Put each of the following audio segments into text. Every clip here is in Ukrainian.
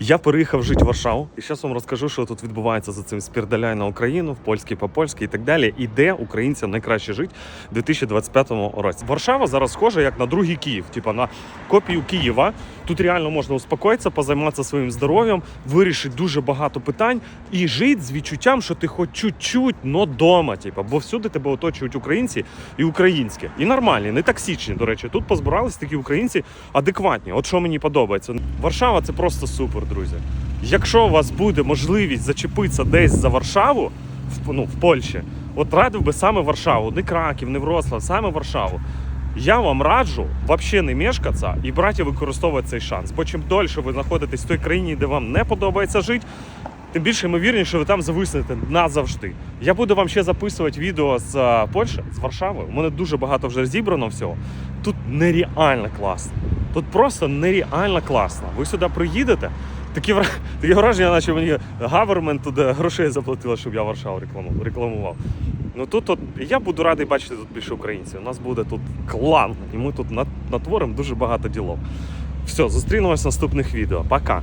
Я переїхав жити в Варшаву, і зараз вам розкажу, що тут відбувається за цим спірдаляй на Україну, в польський по польськи і так далі. І де українцям найкраще жити в 2025 році. Варшава зараз схожа як на другий Київ, типа на копію Києва. Тут реально можна успокоїтися, позайматися своїм здоров'ям, вирішити дуже багато питань і жити з відчуттям, що ти хоч чуть-чуть, но дома. Типа, бо всюди тебе оточують українці і українське. І нормальні, не токсичні, до речі. Тут позбирались такі українці адекватні. От що мені подобається. Варшава це просто супер, друзі. Якщо у вас буде можливість зачепитися десь за Варшаву, в, ну, в Польщі, от радив би саме Варшаву, не Краків, не Вроцлав, саме Варшаву. Я вам раджу взагалі не мешкатися і брати використовувати цей шанс. Бо чим дольше ви знаходитесь в той країні, де вам не подобається жити, тим більше ймовірніше, що ви там зависнете назавжди. Я буду вам ще записувати відео з е, Польщі, з Варшави. У мене дуже багато вже зібрано всього. Тут нереально класно. Тут просто нереально класно. Ви сюди приїдете. Такі, такі враження, наче мені гавермент туди грошей заплатила, щоб я Варшаву рекламу- рекламував. Ну тут от, я буду радий бачити тут більше українців. У нас буде тут клан, і ми тут нат- натворимо дуже багато ділок. Все, зустрінемось в наступних відео. Пока.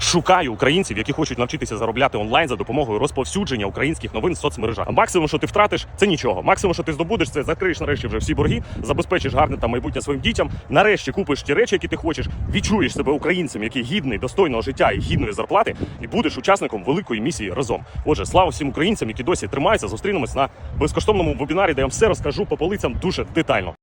Шукаю українців, які хочуть навчитися заробляти онлайн за допомогою розповсюдження українських новин в соцмережах. Максимум, що ти втратиш, це нічого. Максимум, що ти здобудеш, це закриєш нарешті вже всі борги, забезпечиш гарне там майбутнє своїм дітям. Нарешті купиш ті речі, які ти хочеш, відчуєш себе українцем, який гідний достойного життя і гідної зарплати, і будеш учасником великої місії разом. Отже, слава всім українцям, які досі тримаються. Зустрінемось на безкоштовному вебінарі, де я вам все розкажу по полицям дуже детально.